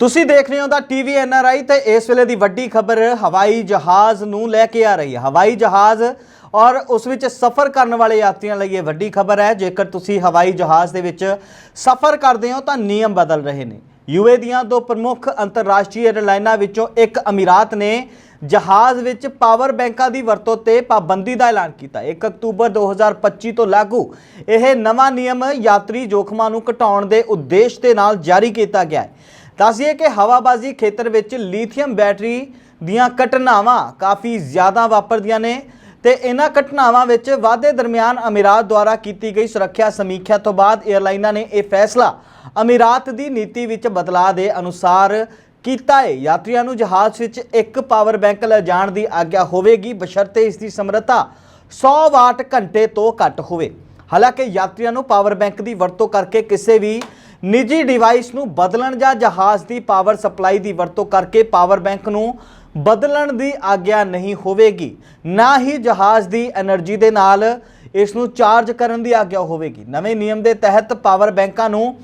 ਤੁਸੀਂ ਦੇਖ ਰਹੇ ਹੋ ਦਾ ਟੀਵੀ ਐਨਆਰਆਈ ਤੇ ਇਸ ਵੇਲੇ ਦੀ ਵੱਡੀ ਖਬਰ ਹਵਾਈ ਜਹਾਜ਼ ਨੂੰ ਲੈ ਕੇ ਆ ਰਹੀ ਹੈ। ਹਵਾਈ ਜਹਾਜ਼ ਔਰ ਉਸ ਵਿੱਚ ਸਫ਼ਰ ਕਰਨ ਵਾਲੇ ਯਾਤਰੀਆਂ ਲਈ ਇਹ ਵੱਡੀ ਖਬਰ ਹੈ। ਜੇਕਰ ਤੁਸੀਂ ਹਵਾਈ ਜਹਾਜ਼ ਦੇ ਵਿੱਚ ਸਫ਼ਰ ਕਰਦੇ ਹੋ ਤਾਂ ਨਿਯਮ ਬਦਲ ਰਹੇ ਨੇ। ਯੂਏ ਦੀਆਂ ਦੋ ਪ੍ਰਮੁੱਖ ਅੰਤਰਰਾਸ਼ਟਰੀ ਏਅਰਲਾਈਨਾਂ ਵਿੱਚੋਂ ਇੱਕ ਅਮੀਰਾਤ ਨੇ ਜਹਾਜ਼ ਵਿੱਚ ਪਾਵਰ ਬੈਂਕਾਂ ਦੀ ਵਰਤੋਂ ਤੇ ਪਾਬੰਦੀ ਦਾ ਐਲਾਨ ਕੀਤਾ। 1 ਅਕਤੂਬਰ 2025 ਤੋਂ ਲਾਗੂ ਇਹ ਨਵਾਂ ਨਿਯਮ ਯਾਤਰੀ ਜੋਖਮਾਂ ਨੂੰ ਘਟਾਉਣ ਦੇ ਉਦੇਸ਼ ਦੇ ਨਾਲ ਜਾਰੀ ਕੀਤਾ ਗਿਆ ਹੈ। ਦੱਸਿਏ ਕਿ ਹਵਾਬਾਜ਼ੀ ਖੇਤਰ ਵਿੱਚ ਲੀਥੀਅਮ ਬੈਟਰੀ ਦੀਆਂ ਘਟਨਾਵਾਂ ਕਾਫੀ ਜ਼ਿਆਦਾ ਵਾਪਰਦੀਆਂ ਨੇ ਤੇ ਇਹਨਾਂ ਘਟਨਾਵਾਂ ਵਿੱਚ ਵਾਧੇ ਦਰਮਿਆਨ ਅਮੀਰਾਤ ਦੁਆਰਾ ਕੀਤੀ ਗਈ ਸੁਰੱਖਿਆ ਸਮੀਖਿਆ ਤੋਂ ਬਾਅਦ 에ਅਰਲਾਈਨਾਂ ਨੇ ਇਹ ਫੈਸਲਾ ਅਮੀਰਾਤ ਦੀ ਨੀਤੀ ਵਿੱਚ ਬਦਲਾਅ ਦੇ ਅਨੁਸਾਰ ਕੀਤਾ ਹੈ। ਯਾਤਰੀਆਂ ਨੂੰ ਜਹਾਜ਼ ਵਿੱਚ ਇੱਕ ਪਾਵਰ ਬੈਂਕ ਲੈ ਜਾਣ ਦੀ ਆਗਿਆ ਹੋਵੇਗੀ। ਬਸ਼ਰਤੇ ਇਸ ਦੀ ਸਮਰੱਥਾ 100 ਵਾਟ ਘੰਟੇ ਤੋਂ ਘੱਟ ਹੋਵੇ। ਹਾਲਾਂਕਿ ਯਾਤਰੀਆਂ ਨੂੰ ਪਾਵਰ ਬੈਂਕ ਦੀ ਵਰਤੋਂ ਕਰਕੇ ਕਿਸੇ ਵੀ ਨਿੱਜੀ ਡਿਵਾਈਸ ਨੂੰ ਬਦਲਣ ਜਾਂ ਜਹਾਜ਼ ਦੀ ਪਾਵਰ ਸਪਲਾਈ ਦੀ ਵਰਤੋਂ ਕਰਕੇ ਪਾਵਰ ਬੈਂਕ ਨੂੰ ਬਦਲਣ ਦੀ ਆਗਿਆ ਨਹੀਂ ਹੋਵੇਗੀ, ਨਾ ਹੀ ਜਹਾਜ਼ ਦੀ એનર્ਜੀ ਦੇ ਨਾਲ ਇਸ ਨੂੰ ਚਾਰਜ ਕਰਨ ਦੀ ਆਗਿਆ ਹੋਵੇਗੀ। ਨਵੇਂ ਨਿਯਮ ਦੇ ਤਹਿਤ ਪਾਵਰ ਬੈਂਕਾਂ ਨੂੰ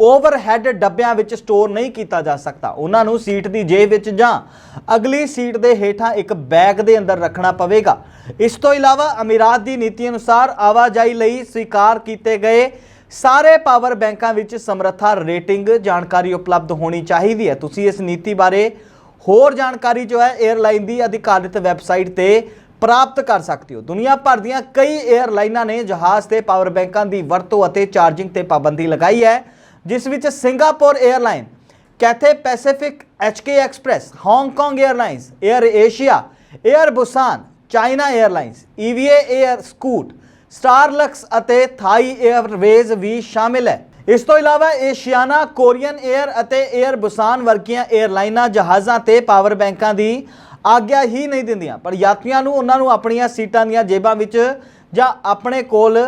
ਓਵਰਹੈੱਡ ਡੱਬਿਆਂ ਵਿੱਚ ਸਟੋਰ ਨਹੀਂ ਕੀਤਾ ਜਾ ਸਕਦਾ। ਉਹਨਾਂ ਨੂੰ ਸੀਟ ਦੀ ਜੇਬ ਵਿੱਚ ਜਾਂ ਅਗਲੀ ਸੀਟ ਦੇ ਹੇਠਾਂ ਇੱਕ ਬੈਗ ਦੇ ਅੰਦਰ ਰੱਖਣਾ ਪਵੇਗਾ। ਇਸ ਤੋਂ ਇਲਾਵਾ ਅਮੀਰਾਤ ਦੀ ਨੀਤੀ ਅਨੁਸਾਰ ਆਵਾਜਾਈ ਲਈ ਸਵੀਕਾਰ ਕੀਤੇ ਗਏ ਸਾਰੇ ਪਾਵਰ ਬੈਂਕਾਂ ਵਿੱਚ ਸਮਰੱਥਾ ਰੇਟਿੰਗ ਜਾਣਕਾਰੀ ਉਪਲਬਧ ਹੋਣੀ ਚਾਹੀਦੀ ਹੈ। ਤੁਸੀਂ ਇਸ ਨੀਤੀ ਬਾਰੇ ਹੋਰ ਜਾਣਕਾਰੀ ਜੋ ਹੈ 에ਅਰਲਾਈਨ ਦੀ ਅਧਿਕਾਰਿਤ ਵੈਬਸਾਈਟ ਤੇ ਪ੍ਰਾਪਤ ਕਰ ਸਕਦੇ ਹੋ। ਦੁਨੀਆ ਭਰ ਦੀਆਂ ਕਈ 에ਅਰਲਾਈਨਾਂ ਨੇ ਜਹਾਜ਼ ਤੇ ਪਾਵਰ ਬੈਂਕਾਂ ਦੀ ਵਰਤੋਂ ਅਤੇ ਚਾਰਜਿੰਗ ਤੇ ਪਾਬੰਦੀ ਲਗਾਈ ਹੈ, ਜਿਸ ਵਿੱਚ Singapore Airline Cathay Pacific HK Express, Hong Kong Airlines Air Asia Air Busan, China Airlines EVA Air Scoot Starlux ਅਤੇ ਥਾਈ 에ਅਰਵੇਜ਼ ਵੀ ਸ਼ਾਮਿਲ ਹੈ। ਇਸ ਤੋਂ ਇਲਾਵਾ ਏਸ਼ੀਆਨਾ, ਕੋਰੀਅਨ 에ਅਰ ਅਤੇ 에ਅਰ ਬੁਸਾਨ ਵਰਗੀਆਂ 에ਅਰਲਾਈਨਾਂ ਜਹਾਜ਼ਾਂ ਤੇ ਪਾਵਰ ਬੈਂਕਾਂ ਦੀ ਆਗਿਆ ਹੀ ਨਹੀਂ ਦਿੰਦੀਆਂ। ਪਰ ਯਾਤਰੀਆਂ ਨੂੰ ਉਹਨਾਂ ਨੂੰ ਆਪਣੀਆਂ ਸੀਟਾਂ ਦੀਆਂ ਜੇਬਾਂ ਵਿੱਚ ਜਾਂ ਆਪਣੇ ਕੋਲ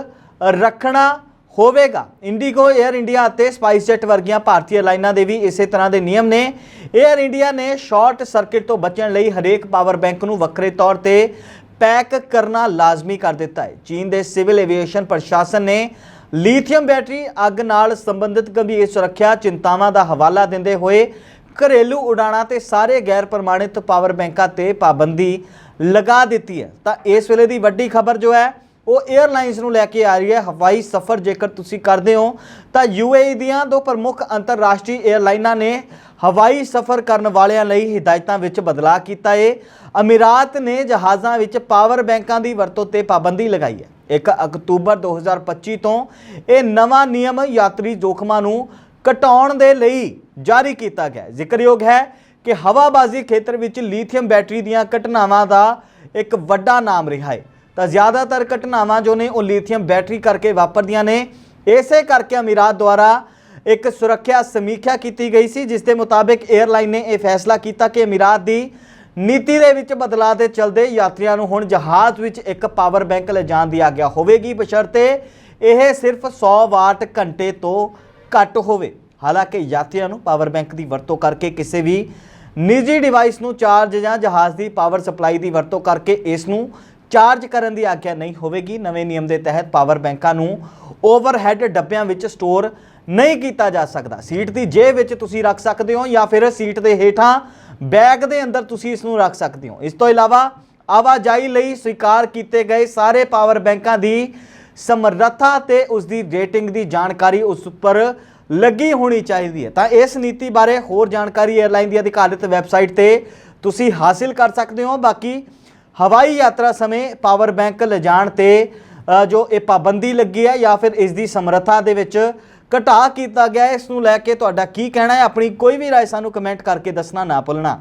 ਰੱਖਣਾ ਹੋਵੇਗਾ। ਇੰਡੀਗੋ 에ਅਰ ਇੰਡੀਆ ਅਤੇ ਸਪਾਈਸ ਸਪਾਈਸਜੈਟ ਵਰਗੀਆਂ ਭਾਰਤੀ 에ਅਰਲਾਈਨਾਂ ਦੇ ਵੀ ਇਸੇ ਤਰ੍ਹਾਂ ਦੇ ਨਿਯਮ ਨੇ। 에ਅਰ ਇੰਡੀਆ ਨੇ ਸ਼ਾਰਟ ਸਰਕਟ ਤੋਂ ਬਚਣ ਲਈ ਹਰੇਕ ਪਾਵਰ ਬੈਂਕ ਨੂੰ ਵੱਖਰੇ ਤੌਰ ਤੇ ਪੈਕ ਕਰਨਾ ਲਾਜ਼ਮੀ ਕਰ ਦਿੱਤਾ ਹੈ। ਚੀਨ ਦੇ ਸਿਵਲ ਐਵੀਏਸ਼ਨ ਪ੍ਰਸ਼ਾਸਨ ਨੇ ਲੀਥੀਅਮ ਬੈਟਰੀ ਅੱਗ ਨਾਲ ਸੰਬੰਧਿਤ ਗੰਭੀਰ ਸੁਰੱਖਿਆ ਚਿੰਤਾਵਾਂ ਦਾ ਹਵਾਲਾ ਦਿੰਦੇ ਹੋਏ ਘਰੇਲੂ ਉਡਾਣਾਂ ਤੇ ਸਾਰੇ ਗੈਰ ਪ੍ਰਮਾਣਿਤ ਪਾਵਰ ਬੈਂਕਾਂ ਤੇ ਪਾਬੰਦੀ ਲਗਾ ਦਿੱਤੀ ਹੈ। ਤਾਂ ਇਸ ਵੇਲੇ ਦੀ ਵੱਡੀ ਖਬਰ ਜੋ ਹੈ ਉਹ 에ਅਰਲਾਈਨਸ ਨੂੰ ਲੈ ਕੇ ਆ ਰਹੀ ਹੈ। ਹਵਾਈ ਸਫ਼ਰ ਜੇਕਰ ਤੁਸੀਂ ਕਰਦੇ ਹੋ, ਤਾਂ UAE ਦੀਆਂ ਦੋ ਪ੍ਰਮੁੱਖ ਅੰਤਰਰਾਸ਼ਟਰੀ 에ਅਰਲਾਈਨਾਂ ਨੇ ਹਵਾਈ ਸਫ਼ਰ ਕਰਨ ਵਾਲਿਆਂ ਲਈ ਹਦਾਇਤਾਂ ਵਿੱਚ ਬਦਲਾਅ ਕੀਤਾ ਹੈ ਅਮੀਰਾਤ ਨੇ ਜਹਾਜ਼ਾਂ ਵਿੱਚ ਪਾਵਰ ਬੈਂਕਾਂ ਦੀ ਵਰਤੋਂ ਤੇ ਪਾਬੰਦੀ ਲਗਾਈ ਹੈ। 1 ਅਕਤੂਬਰ 2025 ਤੋਂ ਇਹ ਨਵਾਂ ਨਿਯਮ ਯਾਤਰੀ ਜੋਖਮਾਂ ਨੂੰ ਘਟਾਉਣ ਦੇ ਲਈ ਜਾਰੀ ਕੀਤਾ ਗਿਆ ਜ਼ਿਕਰਯੋਗ ਹੈ ਕਿ ਹਵਾਬਾਜ਼ੀ ਖੇਤਰ ਵਿੱਚ ਲੀਥੀਅਮ ਬੈਟਰੀ ਦੀਆਂ ਘਟਨਾਵਾਂ ਦਾ ਇੱਕ ਵੱਡਾ ਨਾਮ ਰਿਹਾ ਹੈ। ਤਾਂ ਜ਼ਿਆਦਾਤਰ ਘਟਨਾਵਾਂ ਜੋ ਨੇ ਉਹ ਲੀਥੀਅਮ ਬੈਟਰੀ ਕਰਕੇ ਵਾਪਰਦੀਆਂ ਨੇ। ਇਸੇ ਕਰਕੇ ਅਮੀਰਾਤ ਦੁਆਰਾ ਇੱਕ ਸੁਰੱਖਿਆ ਸਮੀਖਿਆ ਕੀਤੀ ਗਈ ਸੀ, ਜਿਸ ਦੇ ਮੁਤਾਬਿਕ 에ਅਰਲਾਈਨ ਨੇ ਇਹ ਫੈਸਲਾ ਕੀਤਾ ਕਿ ਅਮੀਰਾਤ ਦੀ ਨੀਤੀ ਦੇ ਵਿੱਚ ਬਦਲਾਅ ਦੇ ਚਲਦੇ ਯਾਤਰੀਆਂ ਨੂੰ ਹੁਣ ਜਹਾਜ਼ ਵਿੱਚ ਇੱਕ ਪਾਵਰ ਬੈਂਕ ਲਿਜਾਣ ਦੀ ਆਗਿਆ ਹੋਵੇਗੀ। ਬਸ਼ਰਤੇ ਇਹ ਸਿਰਫ 100 ਵਾਟ ਘੰਟੇ ਤੋਂ ਘੱਟ ਹੋਵੇ। ਹਾਲਾਂਕਿ ਯਾਤਰੀਆਂ ਨੂੰ ਪਾਵਰ ਬੈਂਕ ਦੀ ਵਰਤੋਂ ਕਰਕੇ ਕਿਸੇ ਵੀ ਨਿੱਜੀ ਡਿਵਾਈਸ ਨੂੰ ਚਾਰਜ ਜਾਂ ਜਹਾਜ਼ ਦੀ ਪਾਵਰ ਸਪਲਾਈ ਦੀ ਵਰਤੋਂ ਕਰਕੇ ਇਸ ਨੂੰ ਚਾਰਜ ਕਰਨ ਦੀ ਆਗਿਆ ਨਹੀਂ ਹੋਵੇਗੀ। ਨਵੇਂ ਨਿਯਮ ਦੇ ਤਹਿਤ ਪਾਵਰ ਬੈਂਕਾਂ ਨੂੰ ਓਵਰਹੈੱਡ ਡੱਬਿਆਂ ਵਿੱਚ ਸਟੋਰ ਨਹੀਂ ਕੀਤਾ ਜਾ ਸਕਦਾ। ਸੀਟ ਦੀ ਜੇਬ ਵਿੱਚ ਤੁਸੀਂ ਰੱਖ ਸਕਦੇ ਹੋ ਜਾਂ ਫਿਰ ਸੀਟ ਦੇ ਹੇਠਾਂ ਬੈਗ ਦੇ ਅੰਦਰ ਤੁਸੀਂ ਇਸ ਨੂੰ ਰੱਖ ਸਕਦੇ ਹੋ। ਇਸ ਤੋਂ ਇਲਾਵਾ ਆਵਾਜਾਈ ਲਈ ਸਵੀਕਾਰ ਕੀਤੇ ਗਏ ਸਾਰੇ ਪਾਵਰ ਬੈਂਕਾਂ ਦੀ ਸਮਰੱਥਾ ਤੇ ਉਸ ਦੀ ਰੇਟਿੰਗ ਦੀ ਜਾਣਕਾਰੀ ਉਸ ਉੱਪਰ ਲੱਗੀ ਹੋਣੀ ਚਾਹੀਦੀ ਹੈ। ਤਾਂ ਇਸ ਨੀਤੀ ਬਾਰੇ ਹੋਰ ਜਾਣਕਾਰੀ 에ਅਰਲਾਈਨ ਦੀ ਅਧਿਕਾਰਿਤ ਵੈਬਸਾਈਟ ਤੇ ਤੁਸੀਂ ਹਾਸਿਲ ਕਰ ਸਕਦੇ ਹੋ। ਬਾਕੀ ਹਵਾਈ ਯਾਤਰਾ ਸਮੇਂ ਪਾਵਰ ਬੈਂਕ ਲਿਜਾਣ ਤੇ ਅ, ਜੋ ਇਹ ਪਾਬੰਦੀ ਲੱਗੀ ਹੈ ਜਾਂ ਫਿਰ ਇਸ ਦੀ ਸਮਰੱਥਾ ਦੇ ਵਿੱਚ ਘਟਾ ਕੀਤਾ ਗਿਆ ਹੈ ਇਸ ਨੂੰ ਲੈ ਕੇ ਤੁਹਾਡਾ ਕੀ ਕਹਿਣਾ ਹੈ ਆਪਣੀ ਕੋਈ ਵੀ رائے ਸਾਨੂੰ ਕਮੈਂਟ ਕਰਕੇ ਦੱਸਣਾ ਨਾ ਭੁੱਲਣਾ